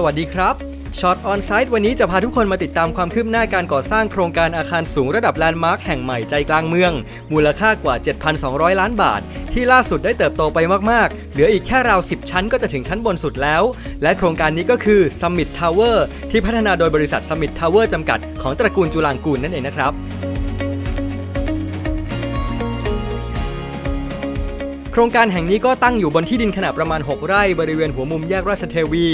สวัสดีครับช็อตออนไซต์วันนี้จะพาทุกคนมาติดตามความคืบหน้าการก่อสร้างโครงการอาคารสูงระดับแลนด์มาร์คแห่งใหม่ใจกลางเมือง มูลค่ากว่า 7,200 ล้านบาท ที่ล่าสุดได้เติบโตไปมาก ๆ เหลืออีกแค่ราว 10 ชั้นก็จะถึงชั้นบนสุดแล้ว และโครงการนี้ก็คือ Summit Tower ที่พัฒนาโดยบริษัท Summit Tower จำกัดของตระกูลจุลางกูลนั่นเองนะครับ ครงการแห่งนี้ก็ตั้งอยู่บนที่ดินขนาดประมาณ 6 ไร่ บริเวณหัวมุมแยกราชเทวี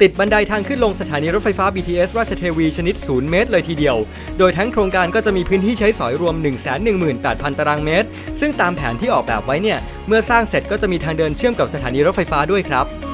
ติดบันไดทางขึ้นลงสถานีรถไฟฟ้า BTS ราชเทวีชนิด 0 เมตร เลยทีเดียว โดยทั้งโครงการก็จะมีพื้นที่ใช้สอยรวม 118,000 ตารางเมตร ซึ่งตามแผนที่ออกแบบไว้เนี่ย เมื่อสร้างเสร็จก็จะมีทางเดินเชื่อมกับสถานีรถไฟฟ้าด้วยครับ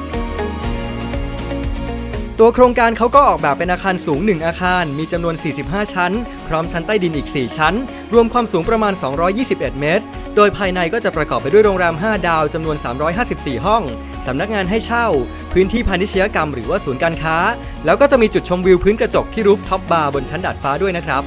ตัวโครงการเขาก็ออกแบบเป็นอาคารสูง 1 อาคาร มีจำนวน 45 ชั้น พร้อมชั้นใต้ดินอีก 4 ชั้น รวมความสูงประมาณ 221 เมตร โดยภายในก็จะประกอบไปด้วยโรงแรม 5 ดาวจำนวน 354 ห้อง สำนักงานให้เช่า พื้นที่พาณิชยกรรมหรือว่าศูนย์การค้า แล้วก็จะมีจุดชมวิวพื้นกระจกที่รูฟท็อปบาร์บนชั้นดาดฟ้าด้วยนะครับ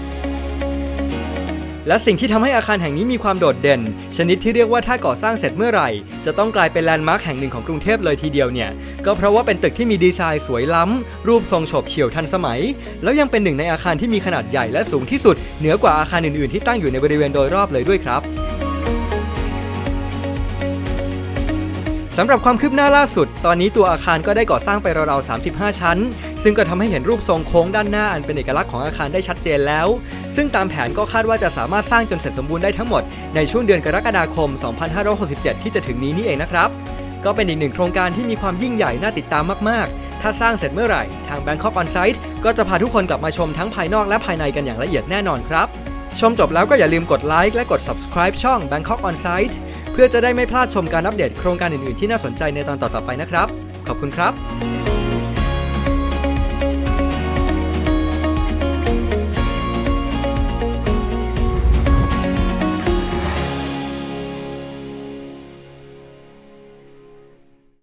และสิ่งที่ทำให้อาคารแห่งนี้มีความโดดเด่น ชนิดที่เรียกว่าถ้าก่อสร้างเสร็จเมื่อไหร่ จะต้องกลายเป็นแลนด์มาร์คแห่งหนึ่งของกรุงเทพเลยทีเดียวเนี่ย ก็เพราะว่าเป็นตึกที่มีดีไซน์สวยล้ำรูปทรงโฉบเฉี่ยวทันสมัย แล้วยังเป็นหนึ่งในอาคารที่มีขนาดใหญ่และสูงที่สุด เหนือกว่าอาคารอื่นๆ ที่ตั้งอยู่ในบริเวณโดยรอบเลยด้วยครับ สำหรับความคืบหน้าล่าสุด ตอนนี้ตัวอาคารก็ได้ก่อสร้างไปราวๆ 35 ชั้น ซึ่งก็ทำให้เห็นรูปทรงโค้งด้านหน้าอันเป็นเอกลักษณ์ของอาคารได้ชัดเจนแล้ว ซึ่งตามแผนก็คาดว่าจะสามารถสร้างจนเสร็จสมบูรณ์ได้ทั้งหมดในช่วงเดือนกรกฎาคม 2567 ที่จะถึงนี้นี่เองนะครับ ก็เป็นอีกหนึ่งโครงการที่มีความยิ่งใหญ่น่าติดตามมากๆ ถ้าสร้างเสร็จเมื่อไหร่ ทาง Bangkok On Site ก็จะพาทุกคนกลับมาชมทั้งภายนอกและภายในกันอย่างละเอียดแน่นอนครับ ชมจบแล้วก็อย่าลืมกดไลค์และกด subscribe ช่อง Bangkok On Site เพื่อจะได้ไม่พลาดชมการอัปเดตโครงการอื่นๆที่น่าสนใจในตอนต่อๆไปนะครับ ขอบคุณครับ